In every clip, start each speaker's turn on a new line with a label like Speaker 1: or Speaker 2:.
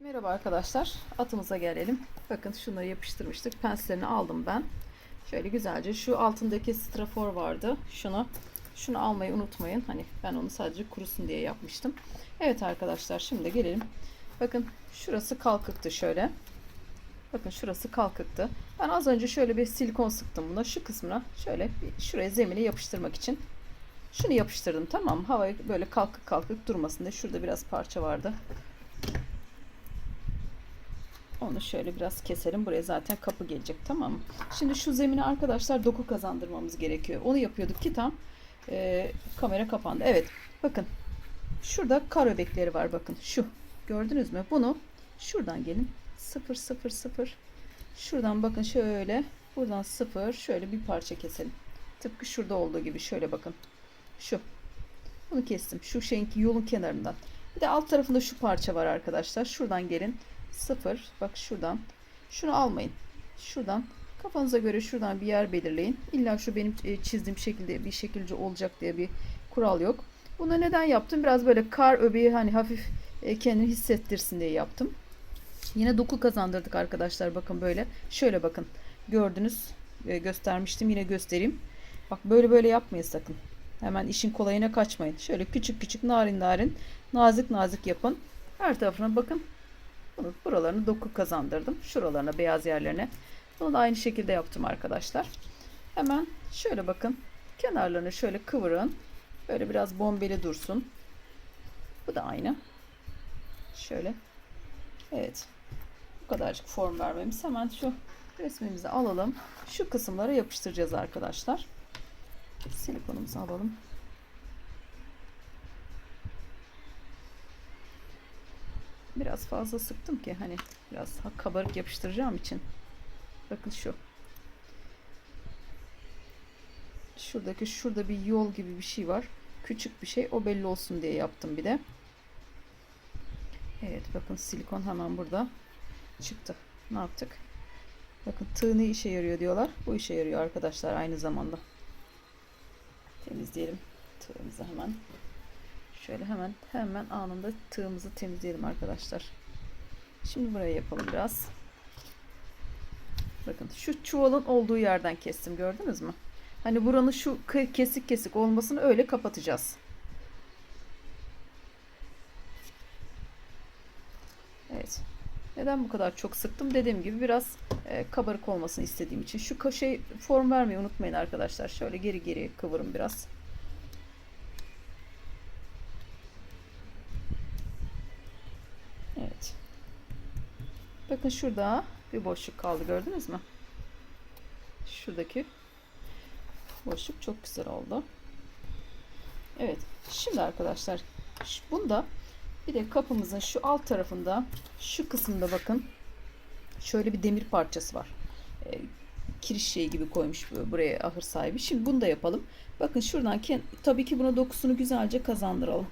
Speaker 1: Merhaba arkadaşlar. Atımıza gelelim. Bakın şunları yapıştırmıştık. Penslerini aldım ben. Şöyle güzelce şu altındaki strafor vardı. Şunu şunu almayı unutmayın. Hani ben onu sadece kurusun diye yapmıştım. Evet arkadaşlar şimdi gelelim. Bakın şurası kalkıktı şöyle. Bakın şurası kalkıktı. Ben az önce şöyle bir silikon sıktım buna. Şu kısmına şöyle şuraya zemine yapıştırmak için. Şunu yapıştırdım tamam mı? Havayı böyle kalkık kalkık durmasın diye. Şurada biraz parça vardı. Onu şöyle biraz keselim. Buraya zaten kapı gelecek tamam mı? Şimdi şu zemine arkadaşlar doku kazandırmamız gerekiyor. Onu yapıyorduk ki tam e, kamera kapandı. Evet bakın şurada kar öbekleri var bakın şu gördünüz mü? Bunu şuradan gelin 0 0 0 şuradan bakın şöyle buradan 0 şöyle bir parça keselim. Tıpkı şurada olduğu gibi şöyle bakın şu bunu kestim şu şeyin yolun kenarından. Bir de alt tarafında şu parça var arkadaşlar. Şuradan gelin 0 bak şuradan. Şunu almayın. Şuradan. Kafanıza göre şuradan bir yer belirleyin. İlla şu benim e, çizdiğim şekilde bir şekilde olacak diye bir kural yok. Bunu neden yaptım? Biraz böyle kar öbeği hani hafif e, kendini hissettirsin diye yaptım. Yine doku kazandırdık arkadaşlar. Bakın böyle. Şöyle bakın. Gördünüz. E, göstermiştim. Yine göstereyim. Bak böyle böyle yapmayın sakın. Hemen işin kolayına kaçmayın. Şöyle küçük küçük narin narin nazik nazik yapın. Her tarafına bakın buralarını doku kazandırdım. Şuralarına beyaz yerlerine. Bunu da aynı şekilde yaptım arkadaşlar. Hemen şöyle bakın. Kenarlarını şöyle kıvırın. Böyle biraz bombeli dursun. Bu da aynı. Şöyle. Evet. Bu kadarcık form vermemiz. Hemen şu resmimizi alalım. Şu kısımlara yapıştıracağız arkadaşlar. Silikonumuzu alalım. Biraz fazla sıktım ki hani biraz kabarık yapıştıracağım için. Bakın şu. Şuradaki şurada bir yol gibi bir şey var. Küçük bir şey. O belli olsun diye yaptım bir de. Evet bakın silikon hemen burada çıktı. Ne yaptık? Bakın tığ işe yarıyor diyorlar. Bu işe yarıyor arkadaşlar aynı zamanda. Temizleyelim tığımızı hemen. Şöyle hemen hemen anında tığımızı temizleyelim arkadaşlar. Şimdi buraya yapalım biraz. Bakın şu çuvalın olduğu yerden kestim gördünüz mü? Hani buranın şu kesik kesik olmasını öyle kapatacağız. Evet. Neden bu kadar çok sıktım? Dediğim gibi biraz e, kabarık olmasını istediğim için. Şu şey form vermeyi unutmayın arkadaşlar. Şöyle geri geri kıvırın biraz. Bakın şurada bir boşluk kaldı gördünüz mü? Şuradaki boşluk çok güzel oldu. Evet. Şimdi arkadaşlar bunda bir de kapımızın şu alt tarafında şu kısımda bakın şöyle bir demir parçası var. E, kiriş şeyi gibi koymuş buraya ahır sahibi. Şimdi bunu da yapalım. Bakın şuradan tabii ki buna dokusunu güzelce kazandıralım.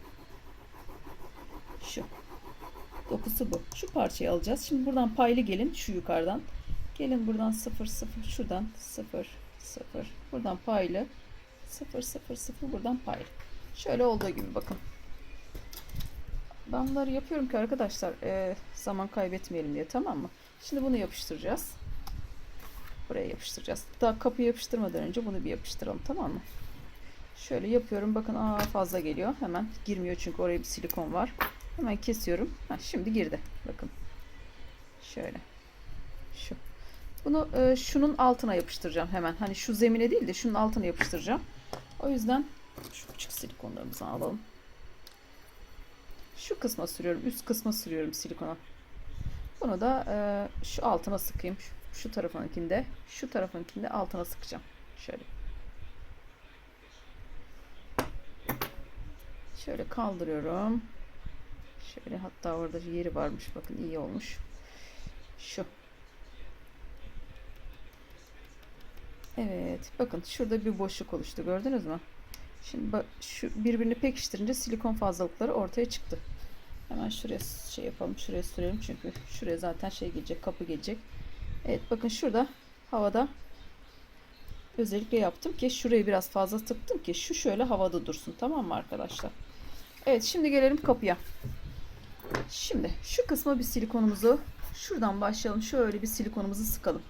Speaker 1: Şu. Dokusu bu. Şu parçayı alacağız. Şimdi buradan paylı gelin. Şu yukarıdan. Gelin buradan 0 0 şuradan 0 0 buradan paylı 0 0 0 buradan paylı. Şöyle olduğu gibi bakın. Ben bunları yapıyorum ki arkadaşlar e, zaman kaybetmeyelim diye tamam mı? Şimdi bunu yapıştıracağız. Buraya yapıştıracağız. Daha kapıyı yapıştırmadan önce bunu bir yapıştıralım tamam mı? Şöyle yapıyorum. Bakın aa fazla geliyor. Hemen girmiyor çünkü oraya bir silikon var. Hemen kesiyorum. Ha, şimdi girdi. Bakın. Şöyle. Şu. Bunu e, şunun altına yapıştıracağım hemen. Hani şu zemine değil de şunun altına yapıştıracağım. O yüzden şu küçük silikonlarımızı alalım. Şu kısma sürüyorum. Üst kısma sürüyorum silikona. Bunu da e, şu altına sıkayım. Şu, şu tarafınkinde, şu tarafınkinde altına sıkacağım. Şöyle. Şöyle kaldırıyorum. Şöyle hatta orada yeri varmış. Bakın iyi olmuş. Şu. Evet. Bakın şurada bir boşluk oluştu. Gördünüz mü? Şimdi şu birbirini pekiştirince silikon fazlalıkları ortaya çıktı. Hemen şuraya şey yapalım. Şuraya sürelim çünkü şuraya zaten şey gelecek. Kapı gelecek. Evet bakın şurada havada özellikle yaptım ki şurayı biraz fazla tıktım ki şu şöyle havada dursun. Tamam mı arkadaşlar? Evet şimdi gelelim kapıya. Şimdi şu kısma bir silikonumuzu şuradan başlayalım. Şöyle bir silikonumuzu sıkalım.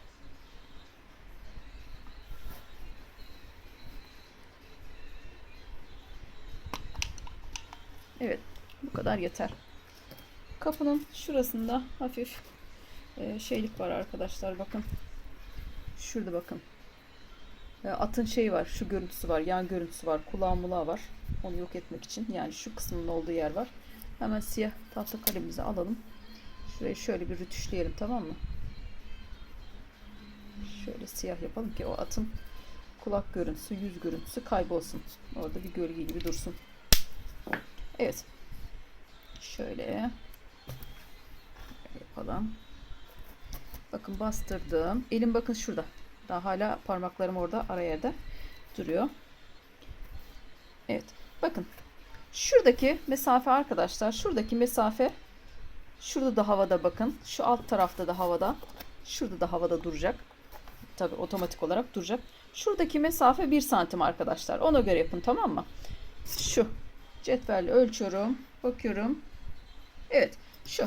Speaker 1: Evet, bu kadar yeter. Kapının şurasında hafif e, şeylik var arkadaşlar bakın. Şurada bakın. E, atın şeyi var, şu görüntüsü var, yan görüntüsü var, kulağı mulağı var. Onu yok etmek için. Yani şu kısmının olduğu yer var. Hemen siyah tahta kalemimizi alalım. Şurayı şöyle bir rütüşleyelim tamam mı? Şöyle siyah yapalım ki o atın kulak görüntüsü, yüz görüntüsü kaybolsun. Orada bir gölge gibi dursun. Evet. Şöyle yapalım. Bakın bastırdım. Elim bakın şurada. Daha hala parmaklarım orada ara yerde duruyor. Evet. Bakın. Şuradaki mesafe arkadaşlar. Şuradaki mesafe şurada da havada bakın. Şu alt tarafta da havada. Şurada da havada duracak. Tabi otomatik olarak duracak. Şuradaki mesafe 1 santim arkadaşlar. Ona göre yapın tamam mı? Şu. Cetvelle ölçüyorum. Bakıyorum. Evet. Şu.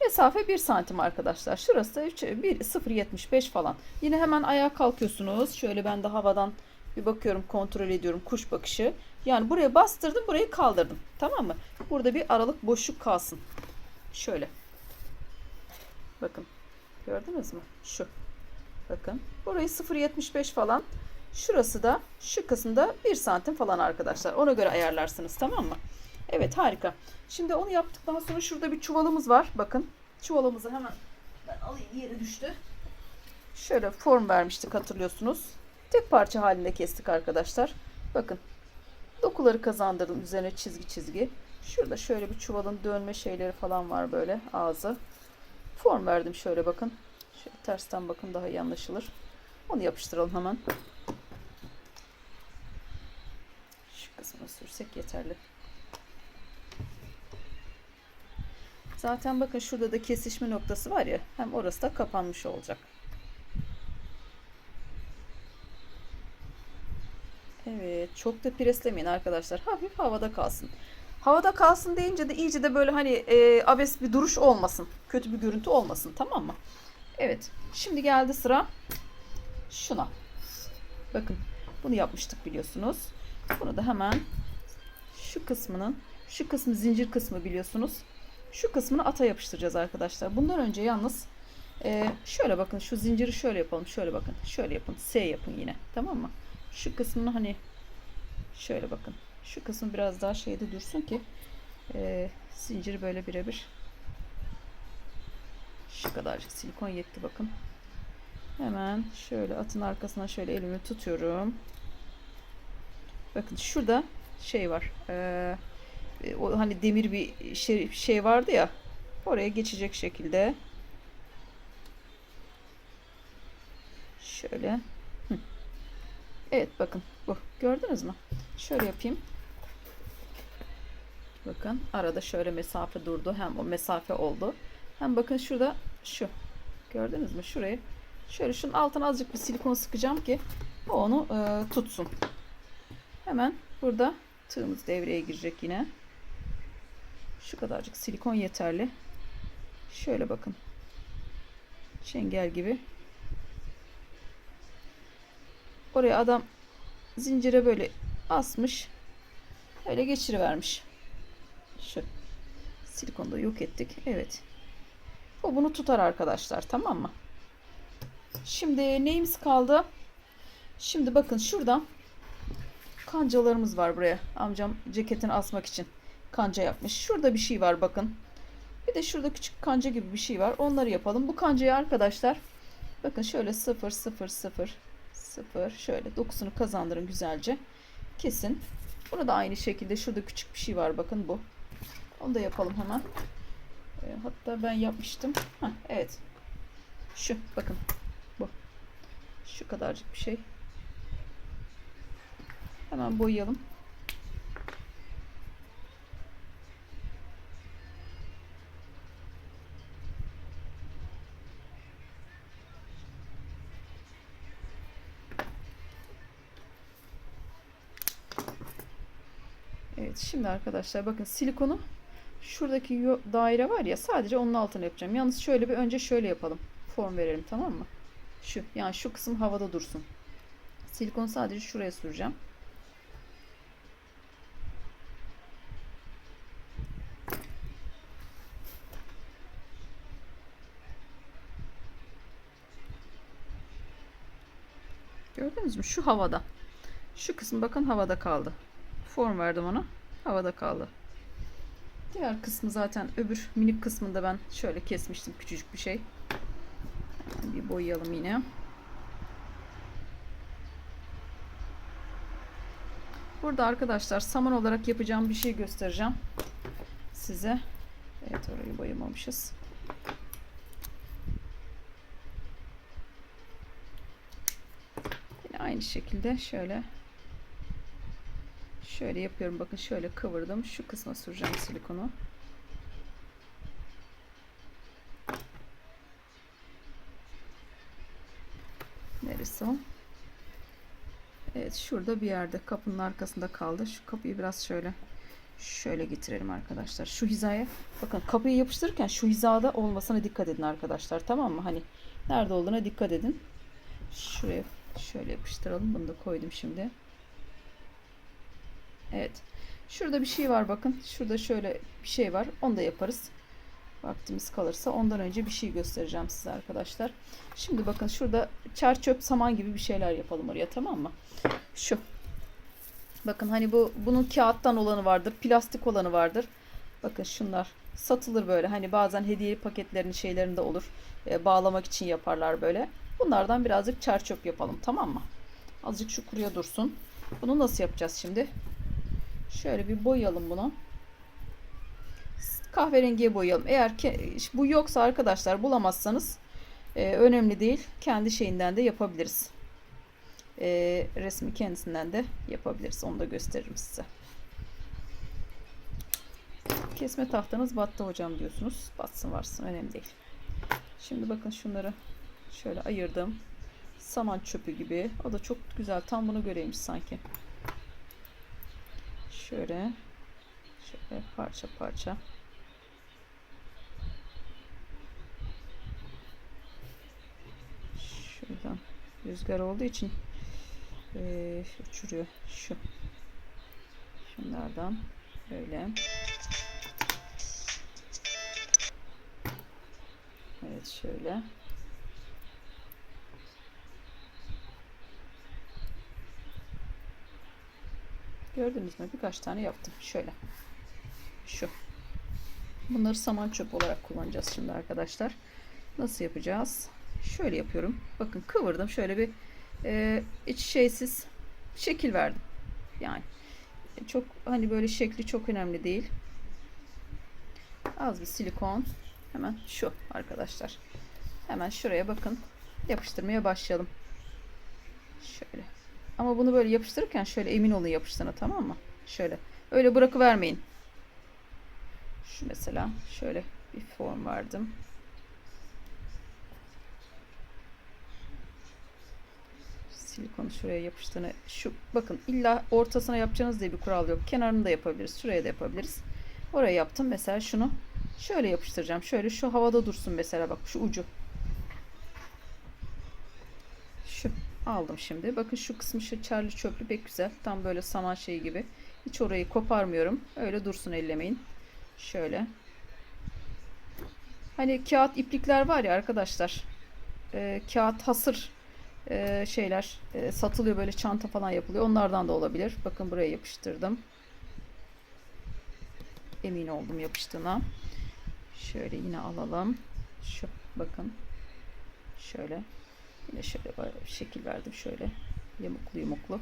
Speaker 1: Mesafe 1 santim arkadaşlar. Şurası da 0.75 falan. Yine hemen ayağa kalkıyorsunuz. Şöyle ben de havadan bir bakıyorum kontrol ediyorum kuş bakışı. Yani buraya bastırdım burayı kaldırdım. Tamam mı? Burada bir aralık boşluk kalsın. Şöyle. Bakın. Gördünüz mü? Şu. Bakın. Burayı 0.75 falan. Şurası da şu kısımda 1 santim falan arkadaşlar. Ona göre ayarlarsınız tamam mı? Evet harika. Şimdi onu yaptıktan sonra şurada bir çuvalımız var. Bakın. Çuvalımızı hemen ben alayım yere düştü. Şöyle form vermiştik hatırlıyorsunuz. Tek parça halinde kestik arkadaşlar. Bakın. Dokuları kazandırdım üzerine çizgi çizgi. Şurada şöyle bir çuvalın dönme şeyleri falan var böyle ağzı. Form verdim şöyle bakın. Şöyle tersten bakın daha iyi anlaşılır. Onu yapıştıralım hemen. Şu kısmına sürsek yeterli. Zaten bakın şurada da kesişme noktası var ya. Hem orası da kapanmış olacak. Evet. Çok da preslemeyin arkadaşlar. Hafif havada kalsın. Havada kalsın deyince de iyice de böyle hani e, abes bir duruş olmasın. Kötü bir görüntü olmasın. Tamam mı? Evet. Şimdi geldi sıra şuna. Bakın. Bunu yapmıştık biliyorsunuz. Bunu da hemen şu kısmının şu kısmı zincir kısmı biliyorsunuz. Şu kısmını ata yapıştıracağız arkadaşlar. Bundan önce yalnız e, şöyle bakın şu zinciri şöyle yapalım. Şöyle bakın. Şöyle yapın. S yapın yine. Tamam mı? Şu kısmını hani şöyle bakın. Şu kısım biraz daha şeyde dursun ki e, zinciri böyle birebir şu kadarcık silikon yetti bakın. Hemen şöyle atın arkasına şöyle elimi tutuyorum. Bakın şurada şey var. Ee, o hani demir bir şey, şey vardı ya. Oraya geçecek şekilde. Şöyle. Evet bakın bu. Gördünüz mü? Şöyle yapayım. Bakın arada şöyle mesafe durdu. Hem o mesafe oldu. Hem bakın şurada şu. Gördünüz mü? Şurayı şöyle şunun altına azıcık bir silikon sıkacağım ki o onu e, tutsun. Hemen burada tığımız devreye girecek yine. Şu kadarcık silikon yeterli. Şöyle bakın. Çengel gibi. Oraya adam zincire böyle asmış. Öyle geçirivermiş. Şu silikonu da yok ettik. Evet. Bu bunu tutar arkadaşlar. Tamam mı? Şimdi neyimiz kaldı? Şimdi bakın şurada kancalarımız var buraya. Amcam ceketini asmak için kanca yapmış. Şurada bir şey var bakın. Bir de şurada küçük kanca gibi bir şey var. Onları yapalım. Bu kancayı arkadaşlar bakın şöyle 0 0 0 0 şöyle dokusunu kazandırın güzelce. Kesin. Bunu da aynı şekilde şurada küçük bir şey var bakın bu. Onu da yapalım hemen. E, hatta ben yapmıştım. Heh, evet. Şu bakın. Bu. Şu kadarcık bir şey. Hemen boyayalım. Şimdi arkadaşlar bakın silikonu şuradaki daire var ya sadece onun altına yapacağım. Yalnız şöyle bir önce şöyle yapalım. Form verelim tamam mı? Şu yani şu kısım havada dursun. Silikonu sadece şuraya süreceğim. Gördünüz mü? Şu havada. Şu kısım bakın havada kaldı. Form verdim ona. Havada kaldı. Diğer kısmı zaten öbür minik kısmında ben şöyle kesmiştim küçücük bir şey. Bir boyayalım yine. Burada arkadaşlar saman olarak yapacağım bir şey göstereceğim size. Evet orayı boyamamışız. Yine aynı şekilde şöyle şöyle yapıyorum. Bakın şöyle kıvırdım. Şu kısma süreceğim silikonu. Neresi o? Evet şurada bir yerde kapının arkasında kaldı. Şu kapıyı biraz şöyle şöyle getirelim arkadaşlar. Şu hizaya bakın kapıyı yapıştırırken şu hizada olmasına dikkat edin arkadaşlar. Tamam mı? Hani nerede olduğuna dikkat edin. Şuraya şöyle yapıştıralım. Bunu da koydum şimdi. Evet. Şurada bir şey var bakın. Şurada şöyle bir şey var. Onu da yaparız. Vaktimiz kalırsa ondan önce bir şey göstereceğim size arkadaşlar. Şimdi bakın şurada çer çöp saman gibi bir şeyler yapalım oraya tamam mı? Şu. Bakın hani bu bunun kağıttan olanı vardır, plastik olanı vardır. Bakın şunlar satılır böyle. Hani bazen hediye paketlerinin şeylerinde olur. E, bağlamak için yaparlar böyle. Bunlardan birazcık çer çöp yapalım tamam mı? Azıcık şu kuruya dursun. Bunu nasıl yapacağız şimdi? Şöyle bir boyayalım bunu. Kahverengiye boyayalım. Eğer bu yoksa arkadaşlar bulamazsanız e, önemli değil. Kendi şeyinden de yapabiliriz. E, resmi kendisinden de yapabiliriz. Onu da gösteririm size. Kesme tahtanız battı hocam diyorsunuz. Batsın varsın önemli değil. Şimdi bakın şunları şöyle ayırdım. Saman çöpü gibi. O da çok güzel. Tam bunu göreymiş sanki. Şöyle şöyle parça parça. Şuradan rüzgar olduğu için eee, uçuruyor şu. Şunlardan böyle. Evet şöyle. Gördünüz mü? Birkaç tane yaptım. Şöyle. Şu. Bunları saman çöp olarak kullanacağız şimdi arkadaşlar. Nasıl yapacağız? Şöyle yapıyorum. Bakın kıvırdım. Şöyle bir e, iç şeysiz şekil verdim. Yani çok hani böyle şekli çok önemli değil. Az bir silikon. Hemen şu arkadaşlar. Hemen şuraya bakın. Yapıştırmaya başlayalım. Şöyle. Ama bunu böyle yapıştırırken şöyle emin olun yapıştığına tamam mı? Şöyle. Öyle bırakıvermeyin. Şu mesela şöyle bir form verdim. Silikonu şuraya yapıştığını şu bakın illa ortasına yapacağınız diye bir kural yok. Kenarını da yapabiliriz. Şuraya da yapabiliriz. Oraya yaptım. Mesela şunu şöyle yapıştıracağım. Şöyle şu havada dursun mesela bak şu ucu. Şu aldım şimdi. Bakın şu kısmı şu çarlı çöplü pek güzel. Tam böyle saman şeyi gibi. Hiç orayı koparmıyorum. Öyle dursun ellemeyin. Şöyle. Hani kağıt iplikler var ya arkadaşlar. Ee, kağıt hasır e, şeyler e, satılıyor böyle çanta falan yapılıyor. Onlardan da olabilir. Bakın buraya yapıştırdım. Emin oldum yapıştığına. Şöyle yine alalım. Şu bakın. Şöyle. Yine şöyle bir şekil verdim şöyle. Yamuklu yumuklu.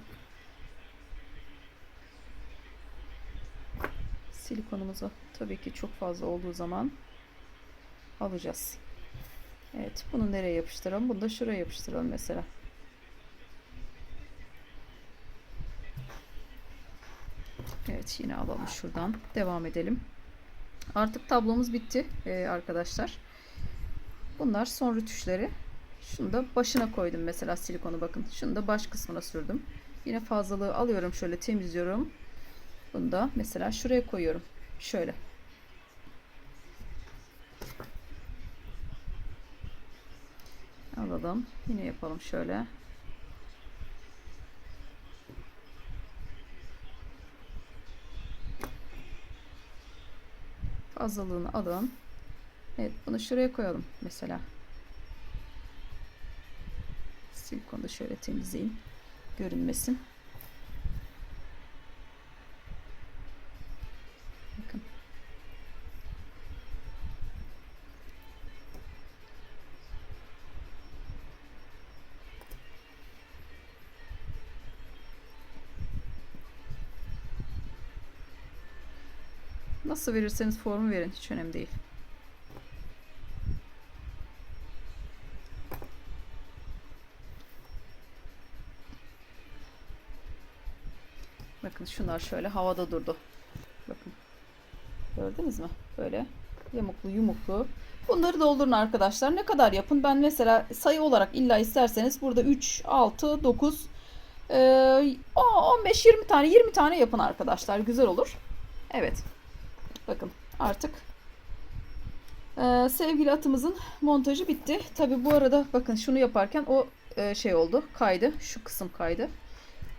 Speaker 1: Silikonumuzu tabii ki çok fazla olduğu zaman alacağız. Evet, bunu nereye yapıştıralım? Bunu da şuraya yapıştıralım mesela. Evet, yine alalım şuradan. Devam edelim. Artık tablomuz bitti ee, arkadaşlar. Bunlar son rütüşleri. Şunu da başına koydum mesela silikonu bakın. Şunu da baş kısmına sürdüm. Yine fazlalığı alıyorum şöyle temizliyorum. Bunu da mesela şuraya koyuyorum. Şöyle. Alalım. Yine yapalım şöyle. Fazlalığını alın. Evet bunu şuraya koyalım mesela. Silikonu da şöyle temizleyin. Görünmesin. Bakın. Nasıl verirseniz formu verin. Hiç önemli değil. Şunlar şöyle havada durdu. Bakın. Gördünüz mü? Böyle yamuklu yumuklu. Bunları doldurun arkadaşlar. Ne kadar yapın? Ben mesela sayı olarak illa isterseniz burada 3, 6, 9, 15, 20 tane 20 tane yapın arkadaşlar. Güzel olur. Evet. Bakın artık e, sevgili atımızın montajı bitti. Tabi bu arada bakın şunu yaparken o e, şey oldu. Kaydı. Şu kısım kaydı.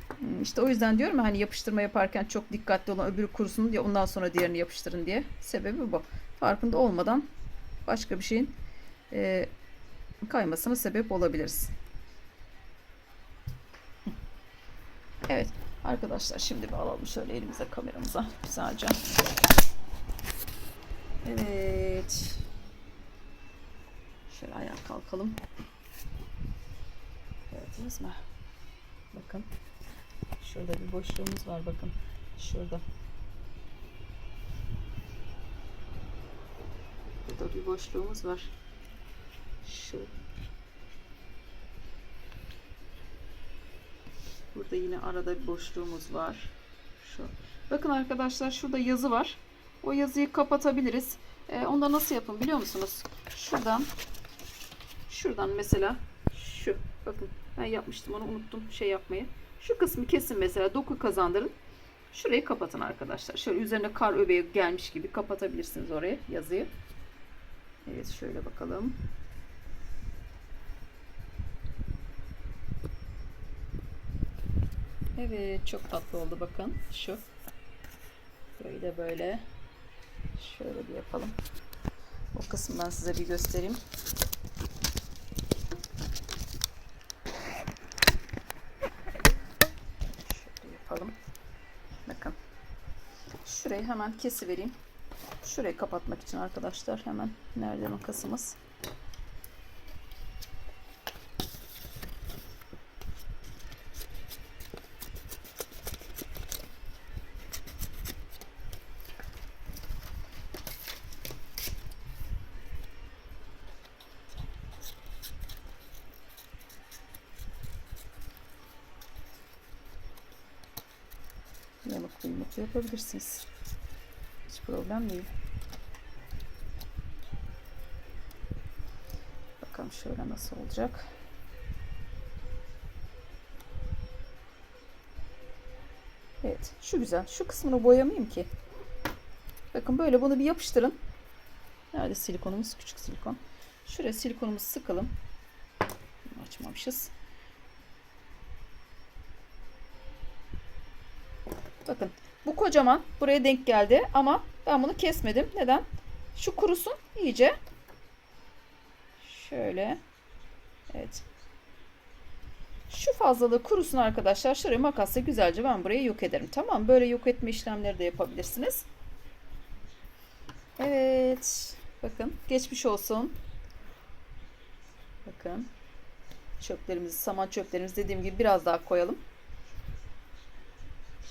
Speaker 1: Hmm, İşte o yüzden diyorum hani yapıştırma yaparken çok dikkatli olun öbürü kurusun diye ondan sonra diğerini yapıştırın diye. Sebebi bu. Farkında olmadan başka bir şeyin e, kaymasına sebep olabiliriz. Evet arkadaşlar şimdi bir alalım şöyle elimize kameramıza güzelce. Evet. Şöyle ayağa kalkalım. Gördünüz mü? Bakın. Şurada bir boşluğumuz var bakın. Şurada. Burada bir boşluğumuz var. Şu. Burada yine arada bir boşluğumuz var. Şu. Bakın arkadaşlar şurada yazı var. O yazıyı kapatabiliriz. Ee, onda nasıl yapın biliyor musunuz? Şuradan şuradan mesela şu bakın ben yapmıştım onu unuttum şey yapmayı. Şu kısmı kesin mesela doku kazandırın. Şurayı kapatın arkadaşlar. Şöyle üzerine kar öbeği gelmiş gibi kapatabilirsiniz oraya yazıyı. Evet şöyle bakalım. Evet çok tatlı oldu bakın şu. Böyle böyle. Şöyle bir yapalım. O kısımdan size bir göstereyim. Şöyle yapalım. Bakın. Şurayı hemen kesivereyim. Şurayı kapatmak için arkadaşlar hemen nerede makasımız? Yamuklu yumuklu yapabilirsiniz. Problem değil. Bakalım şöyle nasıl olacak. Evet. Şu güzel. Şu kısmını boyamayayım ki. Bakın böyle bunu bir yapıştırın. Nerede silikonumuz? Küçük silikon. Şuraya silikonumuzu sıkalım. Bunu açmamışız. Bakın bu kocaman buraya denk geldi ama ben bunu kesmedim. Neden? Şu kurusun iyice. Şöyle. Evet. Şu fazlalığı kurusun arkadaşlar. Şuraya makasla güzelce ben burayı yok ederim. Tamam Böyle yok etme işlemleri de yapabilirsiniz. Evet. Bakın geçmiş olsun. Bakın. Çöplerimizi, saman çöplerimizi dediğim gibi biraz daha koyalım.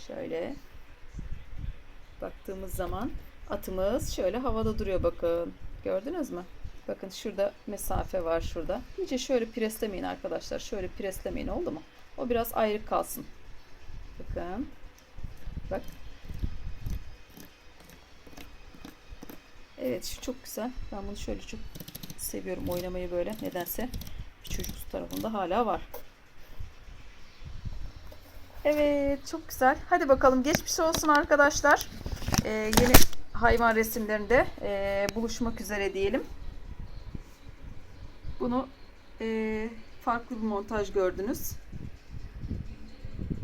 Speaker 1: Şöyle baktığımız zaman atımız şöyle havada duruyor bakın. Gördünüz mü? Bakın şurada mesafe var şurada. İyice şöyle preslemeyin arkadaşlar. Şöyle preslemeyin oldu mu? O biraz ayrı kalsın. Bakın. Bak. Evet şu çok güzel. Ben bunu şöyle çok seviyorum oynamayı böyle. Nedense bir çocuk tarafında hala var. Evet çok güzel. Hadi bakalım geçmiş olsun arkadaşlar. Ee, yeni hayvan resimlerinde e, buluşmak üzere diyelim. Bunu e, farklı bir montaj gördünüz.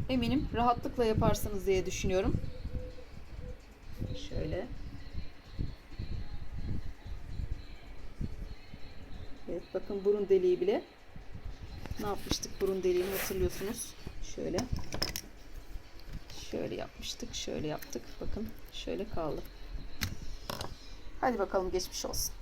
Speaker 1: Eminim rahatlıkla yaparsınız diye düşünüyorum. Şöyle. Evet bakın burun deliği bile. Ne yapmıştık burun deliğini hatırlıyorsunuz. Şöyle. Şöyle yapmıştık. Şöyle yaptık. Bakın şöyle kaldı. Hadi bakalım geçmiş olsun.